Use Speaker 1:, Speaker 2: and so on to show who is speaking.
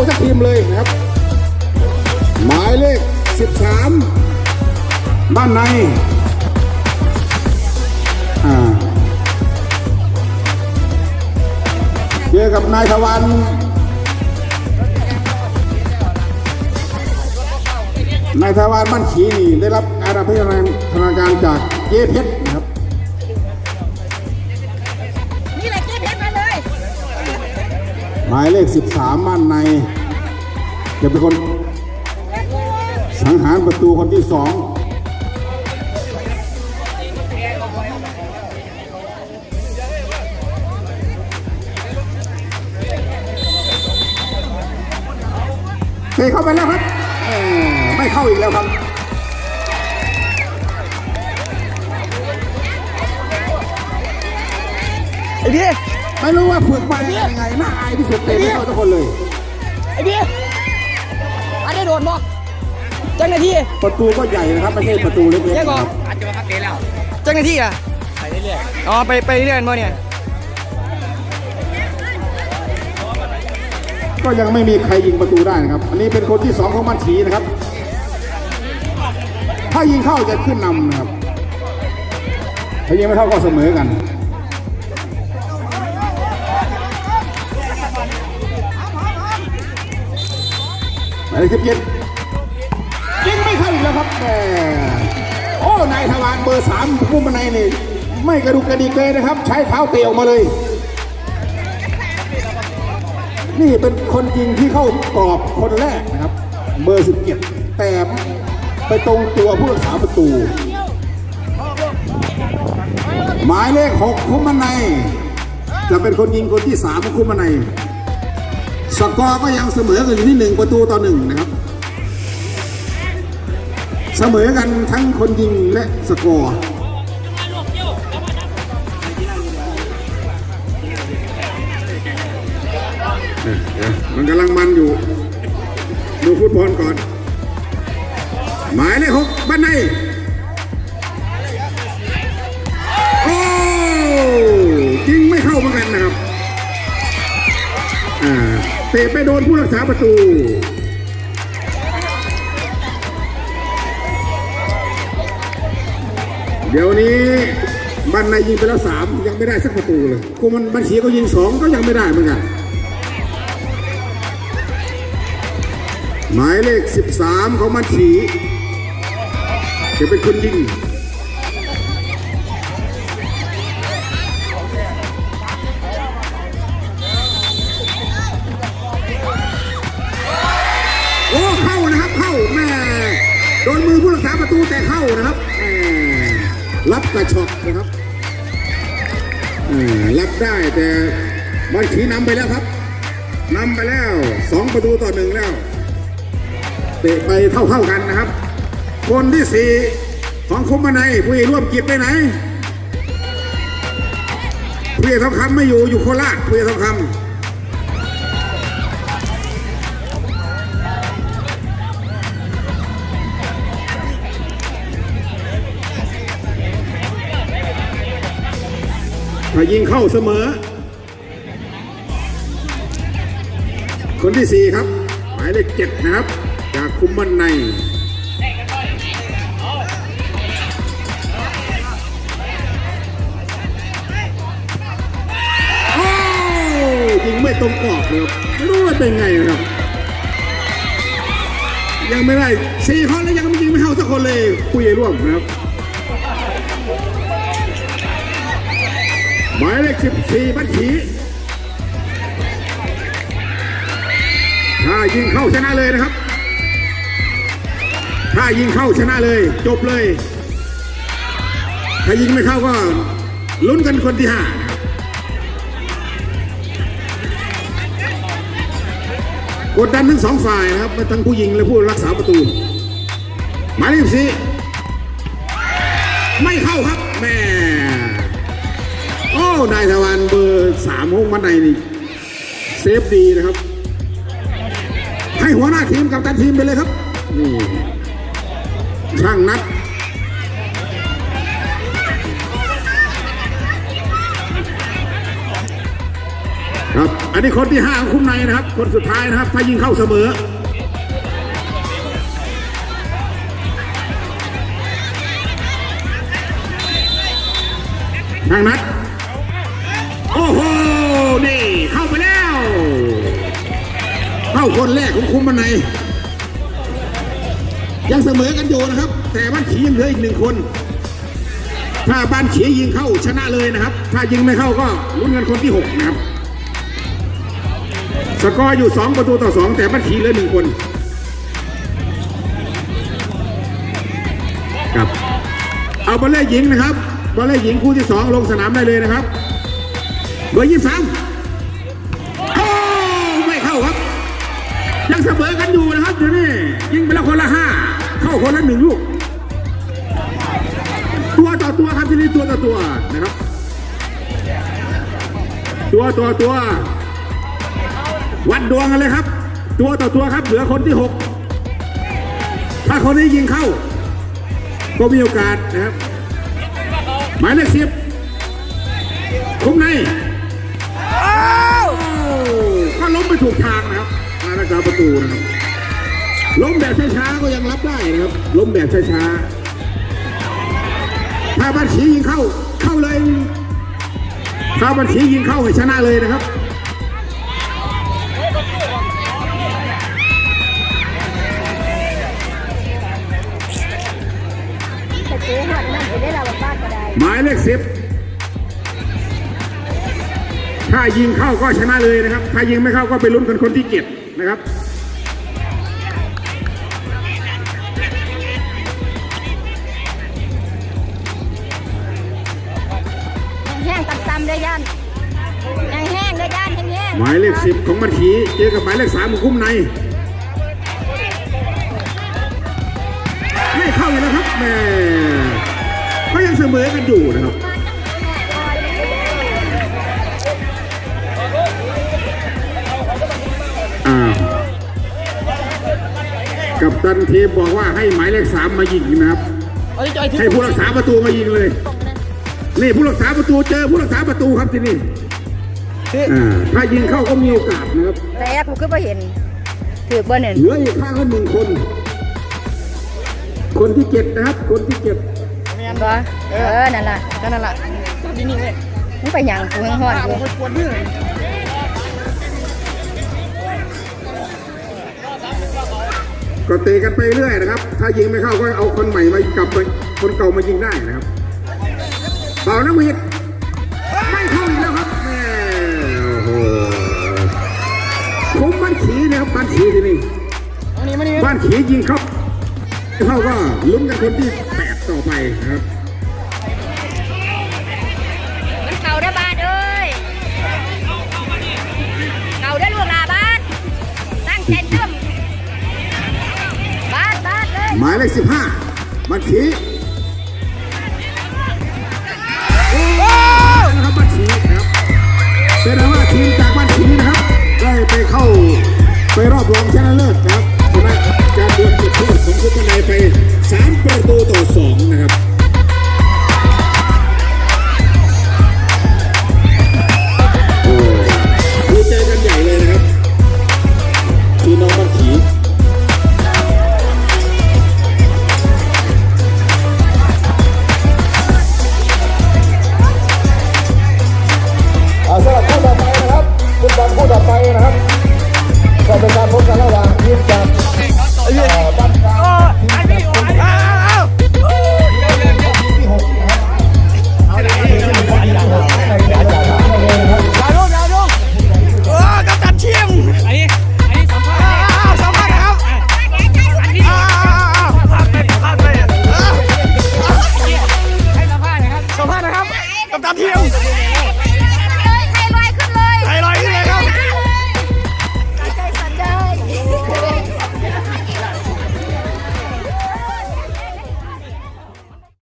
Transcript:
Speaker 1: าสักทีมเลยนะครับ หมายเลข 13 ด้านในอ่าเจอกับนายทวันนายทวารบ้านขีนี่ได้รับการอภิญธนาการจากเจ๊เพชรนะครับ
Speaker 2: นี่แหละเจ๊เพชรมาเลย
Speaker 1: หมายเลข 13บ้านใน จะเป็นคนสังหารประตูคนที่สองเตะเข้าไปแล้วครับแหม่ไม่เข้าอีกแล้วครับ
Speaker 2: ไอ้พี่
Speaker 1: ไม่รู้ว่าฝึกมายังไงน่าอายที่สุดเตะไม่เข้าทุกคนเลย
Speaker 2: ไอ้พี่อันได้ โดนบ่เจ้าหน้าที่
Speaker 1: ประตูก็ใหญ่นะครับไม่ใช่ประตูเล็กๆ
Speaker 2: เจ๊
Speaker 1: นะ
Speaker 2: ก่อ
Speaker 1: คนรับ
Speaker 3: อาจจะมาคับเตะแล้ว
Speaker 2: เจ้าหน้าที่อะไปเรื่อยอ๋อไปไปเรื่อยๆบ่เนี่ย
Speaker 1: ก็ยังไม่มีใครยิงประตูได้นะครับ อันนี้เป็นคนที่สองของมันฉีนะครับ ถ้ายิงเข้าจะขึ้นนำนะครับ ถ้ายิงไม่เข้าก็เสมอกัน หมายเลขสิบเจ็ดยิงไม่เข้าอีกแล้วครับแหมโอ้นายทวารเบอร์สามผู้บันนี่ไม่กระดุกกระดิกเลยนะครับ ใช้เท้าเตะออกมาเลย นี่เป็นคนยิงที่เข้ากรอบคนแรกนะครับ เบอร์สิบเจ็ดแต่ไปตรงตัวผู้รักษาประตู หมายเลขหกคุมมันใน จะเป็นคนยิงคนที่สามของคุมมันใน สกอร์ก็ยังเสมอกันอยู่ที่หนึ่งประตูต่อหนึ่งนะครับ เสมอกันทั้งคนยิงและสกอร์มันกำลังมา อ่าเตะไปโดนผู้รักษาประตูเดี๋ยวนี้บ้านในยิงไปแล้วสามยังไม่ได้สักประตูเลยคูมันบัญชีก็ยิงสองก็ยังไม่ได้เหมือนกัน หมายเลข 13 ของมันฉีจะเป็นคนยิง ดนมือผู้รักษาประตูแต่เข้านะครับแม่รับกระชอกนะครับเออรับได้แต่มันขีนำไปแล้วครับนำไปแล้วสองประตูต่อหนึ่งแล้วเตะไปเท่าๆกันนะครับ คนที่สี่ของคมบันไดผู้ใหญ่ร่วมกิจไปไหนผู้ใหญ่ทองคำไม่อยู่อยู่โคราชผู้ใหญ่ทองคำ ถ้ายิงเข้าเสมอ คนที่สี่ครับ หมายเลขเจ็ดนะครับ จากคุมบันในโอ้ยิงไม่ตรงกรอบเลยครับไม่รู้ว่าเป็นไงครับ ยังไม่ได้สี่คนแล้วยังยิงไม่เข้าสักคนเลยคุยร่วมนะครับ หมายเลขสิบสี่บัญชีถ้ายิงเข้าชนะเลยนะครับ ถ้ายิงเข้าชนะเลย จบเลย ถ้ายิงไม่เข้าก็ลุ้นกันคนที่ห้านะครับกดดันทั้งสองฝ่ายนะครับทั้งผู้ยิงและผู้รักษาประตู หมายเลขสี่ไม่เข้าครับแม่ โอ้นายทวารเบอร์สามห้องมันในนี่ เซฟดีนะครับ ให้หัวหน้าทีมกับตันทีมไปเลยครับนี่ช่างนัดครับ อันนี้คนที่ห้าของคุ้มในนะครับ คนสุดท้ายนะครับ ถ้ายิงเข้าเสมอทางนัด เข้าคนแรกของคุ้มบันในยังเสมอกันอยู่นะครับ แต่บ้านขียังเหลืออีกหนึ่งคน ถ้าบ้านขียิงเข้าชนะเลยนะครับ ถ้ายิงไม่เข้าก็ลุ้นกันคนที่หกนะครับสกอร์อยู่สองประตูต่อสองแต่บ้านขีเหลือหนึ่งคนครับเอาบอลเล่หญิงนะครับบอลเล่หญิงคู่ที่สองลงสนามได้เลยนะครับเบอร์ยี่สิบสาม ยังเสมอกันอยู่นะครับเดี๋ยวนี้ยิงไปแล้วคนละห้าเข้าคนละหนึ่งลูก ตัวต่อตัวครับที่นี่ตัวต่อตัวนะครับ ตัวต่อตัว วัดดวงกันเลยครับ ตัวต่อตัวครับ เหลือคนที่หกถ้าคนนี้ยิงเข้า ก็มีโอกาสนะครับ หมายเลขสิบคุ้มใน ครับล้มแบบช้าๆถ้าบัญชียิงเข้าเข้าเลยถ้าบัญชียิงเข้าให้ชนะเลยนะครับ
Speaker 3: แต่เจ๊หัดนั่นจะได้เราบ้านก็ได้
Speaker 1: หมายเลขสิบถ้ายิงเข้าก็ชนะเลยนะครับ ถ้ายิงไม่เข้าก็ไปลุ้นกันคนที่เจ็ดนะครับ
Speaker 3: ๆตำๆเลยย่านแห้งๆเลยย่านแห้งๆ
Speaker 1: หมายเลขสิบของบัญชีเจอกับหมายเลขสามของคุ้มในไม่เข้าเลยนะครับแหม่ก็ยังเสมอกันอยู่นะครับอ้าวกับตันทีมบอกว่าให้หมายเลขสามมายิงนะครับ
Speaker 2: เอาที่จอยถึง
Speaker 1: ให้ผู้รักษาประตูมายิงเลย นี่ผู้รักษาประตูเจอผู้รักษาประตูครับที่นี่อ่าถ้ายิงเข้าก็มีโอกาสนะครับ
Speaker 3: แต่กูคือไ่เห็นถือเบอร์หนึ่ง
Speaker 1: เหลืออีกข้างละหนึ่งคน คนที่เจ็ดนะครับ คนที่เจ็ด
Speaker 3: บ่เออนั่นล่ะ
Speaker 2: นั่นแหละจับนิ่งๆเลย
Speaker 3: มึงไปหยังกูยังหอน
Speaker 2: ตา
Speaker 3: อยู่
Speaker 2: ผมปวดมือ
Speaker 1: ก็เตะกันไปเรื่อยนะครับ ถ้ายิงไม่เข้าก็เอาคนใหม่มากลับไปคนเก่ามายิงได้นะครับ เป่าน้ำวิดไม่เข้าอีกแล้วครับแม่โอ้โหผมบ้านขีนะครับบ้านขีที่นี่
Speaker 2: เอานี่มานี่
Speaker 1: บ้านขียิงเข้าเข้าก็ลุ้นกันคนที่แปดต่อไปนะครับ
Speaker 3: มันเก่าได้อบ้านเอ้ยเก่าได้อลูกหลาบ้านตั้งใจจุ่มบ้านบ้านเลย
Speaker 1: หมายเลขสิบห้าบ้านขี ชนะเลิศครับชนะการดวลจุดโทษของคุณทนายไป